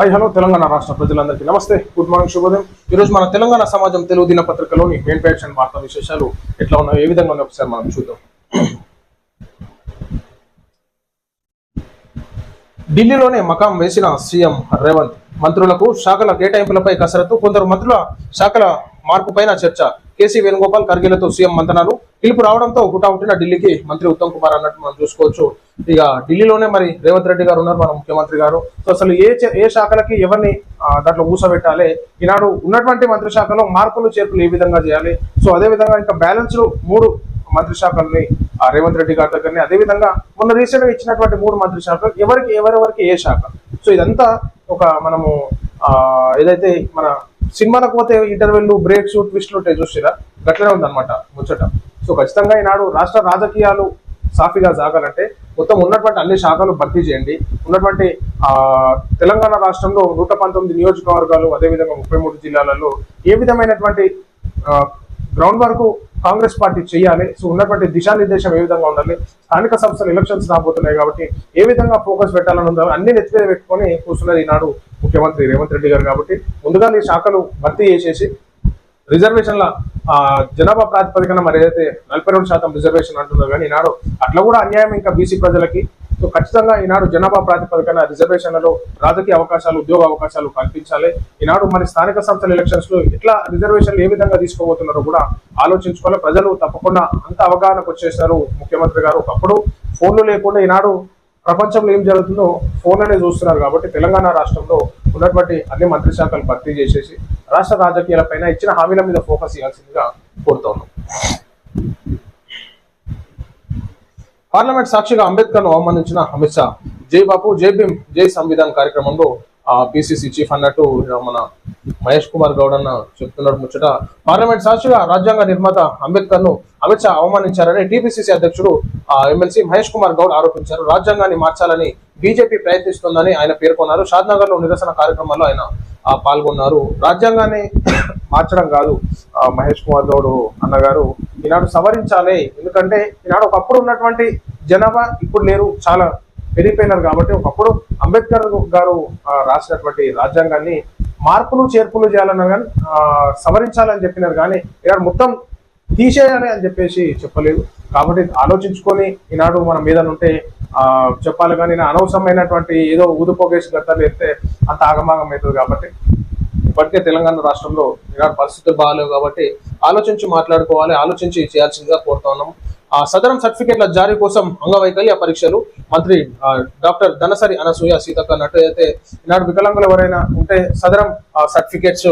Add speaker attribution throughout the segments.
Speaker 1: Hi hello Telangana రాష్ట్ర ప్రజలందరికీ నమస్తే. గుడ్ మార్నింగ్ శుభోదయం. ఈరోజు మన తెలంగాణ సమాజం తెలుగు దినపత్రికలోని మెయిన్ ప్యాక్షన్ వార్తా విశేషాలు ఎట్లా ఉన్నాయో ఏ విధంగా ఉన్నాయో ఒకసారి మనం చూద్దాం. ఢిల్లీలోనే మకాం వేసిన సీఎం రేవంత్. మంత్రులకు శాఖల కేటాయింపులపై కసరత్తు కొందరు మంత్రుల శాఖల మార్పుపైన చర్చ. కేసీ వేణుగోపాల్ ఖర్గేలతో సీఎం మంతనాలు. పిలుపు రావడంతో హుటాహుటిన ఢిల్లీకి మంత్రి ఉత్తమ్ కుమార్ అన్నట్టు మనం చూసుకోవచ్చు. ఇక ఢిల్లీలోనే మరి రేవంత్ రెడ్డి గారు ఉన్నారు మన ముఖ్యమంత్రి గారు. సో అసలు ఏ చే- ఏ శాఖలకి ఎవరిని దాంట్లో కూసబెట్టాలి ఈనాడు ఉన్నటువంటి మంత్రి శాఖలో మార్పులు చేర్పులు ఏ విధంగా చేయాలి? సో అదే విధంగా ఇంకా బ్యాలెన్స్ మూడు మంత్రి శాఖల్ని రేవంత్ రెడ్డి గారి దగ్గరనే. అదే విధంగా మొన్న రీసెంట్గా ఇచ్చినటువంటి మూడు మంత్రి శాఖలు ఎవరికి ఎవరెవరికి ఏ శాఖ? సో ఇదంతా ఒక మనము ఏదైతే మన సినిమాలకు పోతే ఇంటర్వెల్ బ్రేక్స్ ట్విస్ట్లు ఉంటాయి చూసిరా గట్లనే ఉందన్నమాట ముచ్చట. సో ఖచ్చితంగా ఈనాడు రాష్ట్ర రాజకీయాలు సాఫీగా సాగాలంటే మొత్తం ఉన్నటువంటి అన్ని శాఖలు భర్తీ చేయండి. ఉన్నటువంటి ఆ తెలంగాణ రాష్ట్రంలో నూట పంతొమ్మిది నియోజకవర్గాలు అదేవిధంగా ముప్పై మూడు జిల్లాలలో ఏ విధమైనటువంటి గ్రౌండ్ వరకు కాంగ్రెస్ పార్టీ చేయాలి. సో ఉన్నటువంటి దిశానిర్దేశం ఏ విధంగా ఉండాలి? స్థానిక సంస్థలు ఎలక్షన్స్ రాబోతున్నాయి కాబట్టి ఏ విధంగా ఫోకస్ పెట్టాలని ఉందో అన్ని నెత్తిమీద పెట్టుకొని కూర్చున్నది ఈనాడు ముఖ్యమంత్రి రేవంత్ రెడ్డి గారు కాబట్టి ముందుగా ఈ శాఖలు భర్తీ చేసేసి రిజర్వేషన్ల జనాభా ప్రాతిపదికన మరి ఏదైతే నలభై రెండు శాతం రిజర్వేషన్ అంటున్నారు కానీ ఈనాడు అట్లా కూడా అన్యాయం ఇంకా బీసీ ప్రజలకి సో ఖచ్చితంగా ఈనాడు జనాభా ప్రాతిపదికన రిజర్వేషన్లలో రాజకీయ అవకాశాలు ఉద్యోగ అవకాశాలు కల్పించాలి. ఈనాడు మరి స్థానిక సంస్థల ఎలక్షన్స్లో ఎట్లా రిజర్వేషన్లు ఏ విధంగా తీసుకోబోతున్నారో కూడా ఆలోచించుకోవాలి. ప్రజలు తప్పకుండా అంత అవగాహనకు వచ్చేసారు ముఖ్యమంత్రి గారు. ఒకప్పుడు ఫోన్లు లేకుండా ఈనాడు ప్రపంచంలో ఏం జరుగుతుందో ఫోన్లోనే చూస్తున్నారు కాబట్టి తెలంగాణ రాష్ట్రంలో ఉన్నటువంటి అన్ని మంత్రి శాఖలు భర్తీ చేసేసి రాష్ట్ర రాజకీయాలపైన ఇచ్చిన హామీల మీద ఫోకస్ చేయాల్సిందిగా కోరుతా ఉన్నాం. పార్లమెంట్ సాక్షిగా అంబేద్కర్ను అవమానించిన అమిత్ షా. జై బాపు జై భీమ్ జై సంవిధాన్ కార్యక్రమంలో ఆ పిసిసి చీఫ్ అన్నట్టు మన మహేష్ కుమార్ గౌడ్ అన్న చెప్తున్నాడు ముచ్చట. పార్లమెంట్ సాక్షిగా రాజ్యాంగ నిర్మాత అంబేద్కర్ను అమిత్ షా అవమానించారని టీపీసీసీ అధ్యక్షుడు ఆ ఎమ్మెల్సీ మహేష్ కుమార్ గౌడ్ ఆరోపించారు. రాజ్యాంగాన్ని మార్చాలని బీజేపీ ప్రయత్నిస్తుందని ఆయన పేర్కొన్నారు. షాద్నగర్లో నిరసన కార్యక్రమంలో ఆయన పాల్గొన్నారు. రాజ్యాంగాన్ని మార్చడం కాదు మహేష్ కుమార్ గౌడ్ అన్నగారు ఈనాడు సవరించాలి. ఎందుకంటే ఈనాడు ఒకప్పుడు ఉన్నటువంటి జనాభా ఇప్పుడు లేరు. చాలా పెరిగిపోయినారు కాబట్టి ఒకప్పుడు అంబేద్కర్ గారు రాసినటువంటి రాజ్యాంగాన్ని మార్పులు చేర్పులు చేయాలన్నా కానీ సవరించాలని చెప్పినారు కానీ ఇక్కడ మొత్తం తీసేయాలి అని చెప్పేసి చెప్పలేదు. కాబట్టి ఆలోచించుకొని ఈనాడు మన మీద ఉంటే ఆ చెప్పాలి కానీ అనవసరమైనటువంటి ఏదో ఊదుపోగేసి గతాలు ఎత్తే అంత ఆగమాగం అవుతుంది కాబట్టి ఇప్పటికే తెలంగాణ రాష్ట్రంలో ఈనాడు పరిస్థితులు బాగాలేవు కాబట్టి ఆలోచించి మాట్లాడుకోవాలి ఆలోచించి చేయాల్సిందిగా కోరుతా ఉన్నాము. ఆ సదరం సర్టిఫికేట్ల జారీ కోసం అంగవైకల్య పరీక్షలు. మంత్రి డాక్టర్ ధనసరి అనసూయ సీతక్క అన్నట్టు అయితే ఈనాడు వికలాంగులు ఎవరైనా ఉంటే సదరం సర్టిఫికేట్స్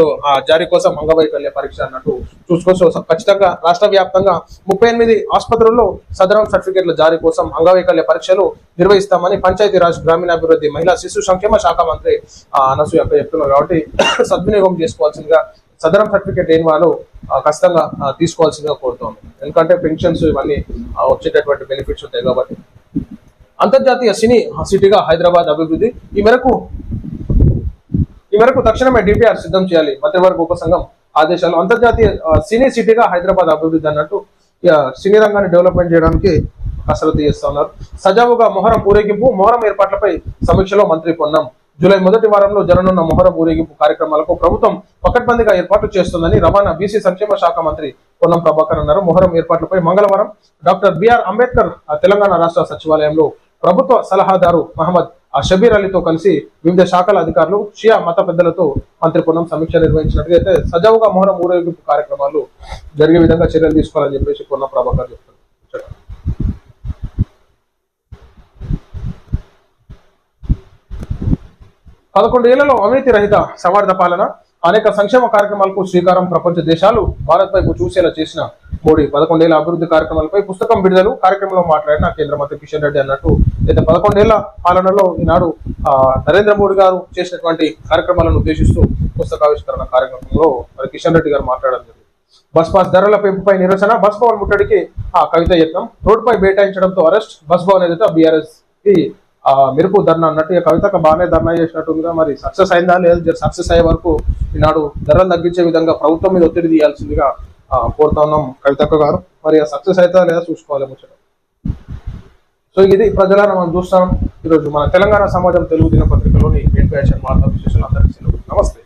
Speaker 1: జారీ కోసం అంగవైకల్య పరీక్ష అన్నట్టు చూసుకోవచ్చు ఖచ్చితంగా రాష్ట్ర వ్యాప్తంగా ముప్పై ఎనిమిది ఆసుపత్రుల్లో సదరం సర్టిఫికేట్ల జారీ కోసం అంగవైకల్య పరీక్షలు నిర్వహిస్తామని పంచాయతీరాజ్ గ్రామీణాభివృద్ధి మహిళా శిశు సంక్షేమ శాఖ మంత్రి ఆ, అనసూయ చెప్తున్నారు కాబట్టి సద్వినియోగం చేసుకోవాల్సిందిగా సదరం సర్టిఫికేట్ లేని వాళ్ళు ఖచ్చితంగా తీసుకోవాల్సిందిగా కోరుతోంది. ఎందుకంటే పెన్షన్స్ ఇవన్నీ వచ్చేటటువంటి బెనిఫిట్స్ ఉంటాయి కాబట్టి. అంతర్జాతీయ సినీ సిటీగా హైదరాబాద్ అభివృద్ధి. ఈ మేరకు ఈ మేరకు తక్షణమే డిపిఆర్ సిద్ధం చేయాలి. మంత్రివర్గ ఉపసంఘం ఆదేశాలు. అంతర్జాతీయ సినీ సిటీగా హైదరాబాద్ అభివృద్ధి అన్నట్టు సినీ రంగాన్ని డెవలప్మెంట్ చేయడానికి కసరత్తు చేస్తున్నారు. సజావుగా మొహరం ఊరేగింపు మొహరం ఏర్పాట్లపై సమీక్షలో మంత్రి పొన్నం. జూలై మొదటి వారంలో జరగనున్న మొహరం ఊరేగింపు కార్యక్రమాలకు ప్రభుత్వం పకడ్బందీగా ఏర్పాట్లు చేస్తుందని రవాణా బీసీ సంక్షేమ శాఖ మంత్రి పొన్నం ప్రభాకర్ అన్నారు. మొహరం ఏర్పాట్లపై మంగళవారం డాక్టర్ బిఆర్ అంబేద్కర్ తెలంగాణ రాష్ట్ర సచివాలయంలో ప్రభుత్వ సలహాదారు మహమ్మద్ ఆ షబీర్ అలీతో కలిసి వివిధ శాఖల అధికారులు షియా మత పెద్దలతో మంత్రి పొన్నం సమీక్ష నిర్వహించినట్లయితే సజావుగా మొహరం ఊరేగింపు కార్యక్రమాలు జరిగే విధంగా చర్యలు తీసుకోవాలని చెప్పేసి పొన్నం ప్రభాకర్ చెప్తున్నారు. పదకొండు ఏళ్ళలో అవినీతి రహిత సవర్ధ పాలన అనేక సంక్షేమ కార్యక్రమాలకు శ్రీకారం ప్రపంచ దేశాలు భారత్ వైపు చూసేలా చేసిన మోడీ పదకొండేళ్ళ అభివృద్ధి కార్యక్రమాలపై పుస్తకం విడుదల కార్యక్రమంలో మాట్లాడిన కేంద్ర మంత్రి కిషన్ రెడ్డి అన్నట్టు అయితే పదకొండేళ్ళ పాలనలో ఈనాడు నరేంద్ర మోడీ గారు చేసినటువంటి కార్యక్రమాలను ఉద్దేశిస్తూ పుస్తకావిష్కరణ కార్యక్రమంలో మరి కిషన్ రెడ్డి గారు మాట్లాడడం జరిగింది. బస్ పాస్ ధరల పెంపుపై నిరసన బస్ భవన్ ముట్టడికి ఆ కవిత యత్నం రోడ్డుపై బైఠాయించడంతో అరెస్ట్ బస్ భవన్ ఎదుట బీఆర్ఎస్ మెరుపు ధర్నా అన్నట్టు ఇక కవితకు బాగానే ధర్నా చేసినట్టుందిగా మరి సక్సెస్ అయిందా లేదా? సక్సెస్ అయ్యే వరకు ఈనాడు ధరలు తగ్గించే విధంగా ప్రభుత్వం మీద ఒత్తిడి తీయాల్సిందిగా కోరుతా ఉన్నాం కవితక్క గారు. మరి సక్సెస్ అవుతా లేదా చూసుకోవాలి ముచ్చట. సో ఇది ప్రజలను మనం చూస్తాం. ఈరోజు మన తెలంగాణ సమాజం తెలుగు దినపత్రికలోని వెంకటేశ్వర వార్తా విశేషాలు అందరికీ నమస్తే.